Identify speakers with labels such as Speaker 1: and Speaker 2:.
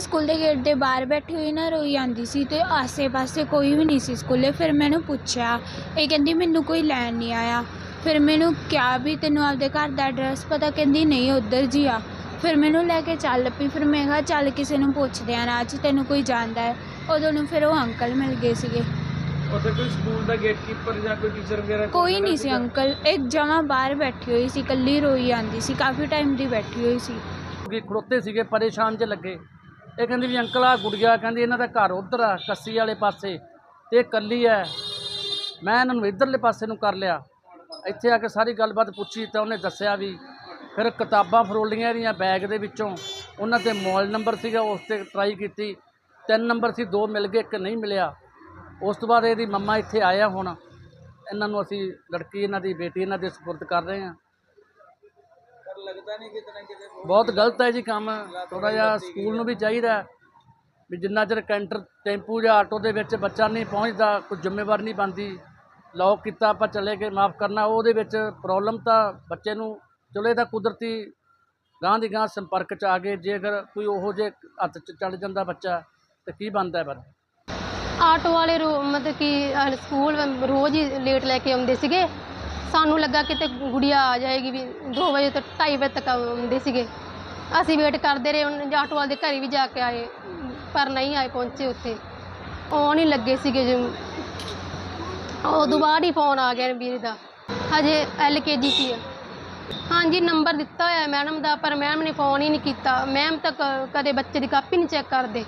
Speaker 1: School ਦੇ gate ਦੇ ਬਾਹਰ ਬੈਠੀ ਹੋਈ ਨਾ ਰੋਈ ਜਾਂਦੀ ਸੀ ਅਤੇ ਆਸੇ-ਪਾਸੇ ਕੋਈ ਵੀ ਨਹੀਂ ਸੀ ਸਕੂਲੇ। ਫਿਰ ਮੈਂ ਇਹਨੂੰ ਪੁੱਛਿਆ ਇਹ ਕਹਿੰਦੀ ਮੈਨੂੰ ਕੋਈ ਲੈਣ ਨਹੀਂ ਆਇਆ। ਫਿਰ ਮੈਨੂੰ ਕਿਹਾ ਵੀ ਤੈਨੂੰ ਆਪਦੇ ਘਰ ਦਾ ਐਡਰੈਸ ਪਤਾ? ਕਹਿੰਦੀ ਨਹੀਂ ਉੱਧਰ ਜੀ ਆ। ਫਿਰ ਮੈਨੂੰ ਲੈ ਕੇ ਚੱਲ ਪਈ। ਫਿਰ ਮੈਂ ਕਿਹਾ ਚੱਲ ਕਿਸੇ ਨੂੰ ਪੁੱਛਦੇ ਆ ਰਾਹ 'ਚ ਤੈਨੂੰ ਕੋਈ ਜਾਣਦਾ ਹੈ? ਉਦੋਂ ਨੂੰ ਫਿਰ ਉਹ ਅੰਕਲ ਮਿਲ ਗਏ ਸੀਗੇ।
Speaker 2: ਉੱਥੇ ਕੋਈ ਸਕੂਲ ਦਾ ਗੇਟਕੀਪਰ ਜਾਂ ਕੋਈ ਟੀਚਰ ਵਗੈਰਾ
Speaker 1: ਕੋਈ ਨਹੀਂ ਸੀ ਅੰਕਲ। ਇੱਕ ਜਮਾਂ ਬਾਹਰ ਬੈਠੀ ਹੋਈ ਸੀ ਇਕੱਲੀ ਰੋਈ ਜਾਂਦੀ ਸੀ। ਕਾਫੀ ਟਾਈਮ ਦੀ ਬੈਠੀ ਹੋਈ ਸੀ।
Speaker 3: ਕਿ ਖੜੋਤੇ ਸੀਗੇ ਪਰੇਸ਼ਾਨ ਚ ਲੱਗੇ। ਇਹ ਕਹਿੰਦੀ ਵੀ ਅੰਕਲ ਆ ਗੁੜੀਆ ਕਹਿੰਦੀ ਇਹਨਾਂ ਦਾ ਘਰ ਉਧਰ ਆ, ਕੱਸੀ ਵਾਲੇ ਪਾਸੇ, ਤੇ ਇਹ ਕੱਲੀ ਐ। ਮੈਂ ਇਹਨਾਂ ਨੂੰ ਇਧਰਲੇ ਪਾਸੇ ਨੂੰ ਕਰ ਲਿਆ। ਇੱਥੇ ਆ ਕੇ ਸਾਰੀ ਗੱਲਬਾਤ ਪੁੱਛੀ ਤਾਂ ਉਹਨੇ ਦੱਸਿਆ ਵੀ ਫਿਰ ਕਿਤਾਬਾਂ ਫਰੋਲੀਆਂ ਇਹਦੀਆਂ ਬੈਗ ਦੇ ਵਿੱਚੋਂ। ਉਹਨਾਂ ਤੇ ਮੋਬਾਈਲ ਨੰਬਰ ਸੀਗਾ, ਉਸ ਤੇ ਟਰਾਈ ਕੀਤੀ। ਤਿੰਨ ਨੰਬਰ ਸੀ, ਦੋ ਮਿਲ ਗਏ, ਇੱਕ ਨਹੀਂ ਮਿਲਿਆ। ਉਸ ਤੋਂ ਬਾਅਦ ਇਹਦੀ ਮੰਮਾ ਇੱਥੇ ਆਇਆ ਹੁਣ। ਇਹਨਾਂ ਨੂੰ ਅਸੀਂ ਲੜਕੀ, ਇਹਨਾਂ ਦੀ ਬੇਟੀ, ਇਹਨਾਂ ਦੇ ਸਪੁਰਦ ਕਰ ਰਹੇ ਹਾਂ।
Speaker 2: ਲੱਗਦਾ ਨਹੀਂ ਕਿਤੇ ਨਾ ਕਿਤੇ
Speaker 3: ਬਹੁਤ ਗਲਤ ਹੈ ਜੀ ਕੰਮ। ਥੋੜਾ ਜਿਹਾ ਸਕੂਲ ਨੂੰ ਵੀ ਚਾਹੀਦਾ ਵੀ ਜਿੰਨਾ ਚਿਰ ਕੈਂਟਰ ਟੈਂਪੂ ਜਾਂ ਆਟੋ ਦੇ ਵਿੱਚ ਬੱਚਾ ਨਹੀਂ ਪਹੁੰਚਦਾ ਕੋਈ ਜ਼ਿੰਮੇਵਾਰ ਨਹੀਂ ਬਣਦੀ ਲੌਕ ਕੀਤਾ ਆਪਾਂ ਚਲੇ ਗਏ ਮਾਫ ਕਰਨਾ ਉਹਦੇ ਵਿੱਚ ਪ੍ਰੋਬਲਮ ਤਾਂ ਬੱਚੇ ਨੂੰ ਚਲੋ ਇਹ ਤਾਂ ਕੁਦਰਤੀ ਗਾਂ ਦੀ ਗਾਂ ਸੰਪਰਕ ਚ ਆ ਗਏ ਜੇ ਅਗਰ ਕੋਈ ਉਹੋ ਜੇ ਹੱਥ ਚ ਚੜ ਜਾਂਦਾ ਬੱਚਾ ਤੇ ਕੀ ਬਣਦਾ ਫਿਰ?
Speaker 4: ਆਟੋ ਵਾਲੇ ਰੋ ਮਤਲਬ ਕਿ ਸਕੂਲ ਰੋਜ਼ ਹੀ ਲੇਟ ਲੈ ਕੇ ਆਉਂਦੇ ਸੀਗੇ ਸਾਨੂੰ ਲੱਗਾ ਕਿਤੇ ਗੁੜੀਆ ਆ ਜਾਏਗੀ ਵੀ 2 ਵਜੇ ਤੋਂ 2:30 ਵਜੇ ਤੱਕ ਆਉਂਦੇ ਸੀਗੇ। ਅਸੀਂ ਵੇਟ ਕਰਦੇ ਰਹੇ ਉਹਨਾਂ ਆਟੋ ਵਾਲੇ ਦੇ ਘਰ ਵੀ ਜਾ ਕੇ ਆਏ, ਪਰ ਨਹੀਂ ਆਏ ਪਹੁੰਚੇ ਉੱਥੇ। ਆਉਣ ਹੀ ਲੱਗੇ ਸੀਗੇ ਜੀ। ਉਦੋਂ ਬਾਅਦ ਹੀ ਫੋਨ ਆ ਗਿਆ ਵੀਰ ਦਾ। ਹਜੇ ਐਲਕੇਜੀ 'ਚ ਹੀ ਆ ਹਾਂਜੀ ਨੰਬਰ ਦਿੱਤਾ ਹੋਇਆ ਮੈਡਮ ਦਾ, ਪਰ ਮੈਮ ਨੇ ਫੋਨ ਹੀ ਨਹੀਂ ਕੀਤਾ। ਮੈਮ ਤਾਂ ਕ- ਕਦੇ ਬੱਚੇ ਦੀ ਕਾਪੀ ਨਹੀਂ ਚੈੱਕ ਕਰਦੇ।